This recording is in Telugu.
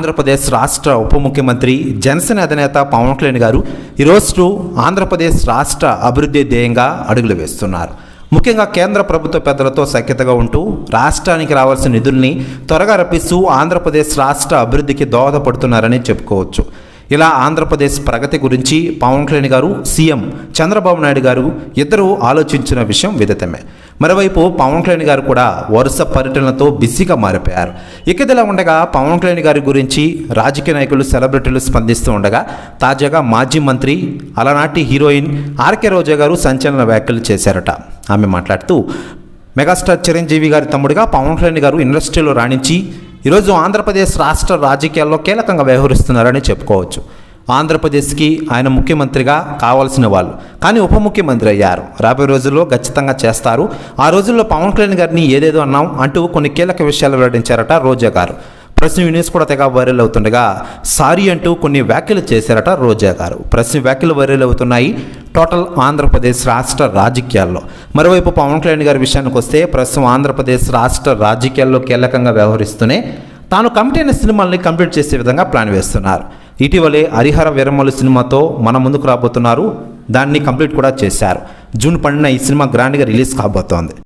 ఆంధ్రప్రదేశ్ రాష్ట్ర ఉప ముఖ్యమంత్రి జనసేన అధినేత పవన్ కళ్యాణ్ గారు ఈరోజు ఆంధ్రప్రదేశ్ రాష్ట్ర అభివృద్ధి ధ్యేయంగా అడుగులు వేస్తున్నారు. ముఖ్యంగా కేంద్ర ప్రభుత్వ పెద్దలతో సఖ్యతగా ఉంటూ రాష్ట్రానికి రావాల్సిన నిధుల్ని త్వరగా రప్పిస్తూ ఆంధ్రప్రదేశ్ రాష్ట్ర అభివృద్ధికి దోహదపడుతున్నారని చెప్పుకోవచ్చు. ఇలా ఆంధ్రప్రదేశ్ ప్రగతి గురించి పవన్ కళ్యాణ్ గారు సీఎం చంద్రబాబు నాయుడు గారు ఇద్దరూ ఆలోచించిన విషయం విదితమే. మరోవైపు పవన్ కళ్యాణ్ గారు కూడా వరుస పర్యటనలతో బిజీగా మారిపోయారు. ఇకదిలా ఉండగా పవన్ కళ్యాణ్ గారి గురించి రాజకీయ నాయకులు సెలబ్రిటీలు స్పందిస్తూ ఉండగా తాజాగా మాజీ మంత్రి అలనాటి హీరోయిన్ ఆర్కే రోజా గారు సంచలన వ్యాఖ్యలు చేశారట. ఆమె మాట్లాడుతూ మెగాస్టార్ చిరంజీవి గారి తమ్ముడిగా పవన్ కళ్యాణ్ గారు ఇండస్ట్రీలో రాణించి ఈరోజు ఆంధ్రప్రదేశ్ రాష్ట్ర రాజకీయాల్లో కీలకంగా వ్యవహరిస్తున్నారని చెప్పుకోవచ్చు. ఆంధ్రప్రదేశ్కి ఆయన ముఖ్యమంత్రిగా కావాల్సిన వాళ్ళు కానీ ఉప ముఖ్యమంత్రి అయ్యారు. రాబోయే రోజుల్లో ఖచ్చితంగా చేస్తారు. ఆ రోజుల్లో పవన్ కళ్యాణ్ గారిని ఏదేదో అన్నాం అంటూ కొన్ని కీలక విషయాలు వెల్లడించారట రోజా గారు. ప్రశ్న న్యూస్ కూడా తెగ వైరల్ అవుతుండగా సారీ అంటూ కొన్ని వ్యాఖ్యలు చేశారట రోజా గారు. ప్రశ్న వ్యాఖ్యలు వైరల్ అవుతున్నాయి. టోటల్ ఆంధ్రప్రదేశ్ రాష్ట్ర రాజకీయాల్లో. మరోవైపు పవన్ కళ్యాణ్ గారి విషయానికి వస్తే ప్రస్తుతం ఆంధ్రప్రదేశ్ రాష్ట్ర రాజకీయాల్లో కీలకంగా వ్యవహరిస్తూనే తాను కమిటీ అయిన సినిమాల్ని కంప్లీట్ చేసే విధంగా ప్లాన్ వేస్తున్నారు. ఇటీవలే హరిహర విరమలు సినిమాతో మన ముందుకు రాబోతున్నారు. దాన్ని కంప్లీట్ కూడా చేశారు. జూన్ పన్నెండున ఈ సినిమా గ్రాండ్గా రిలీజ్ కాబోతోంది.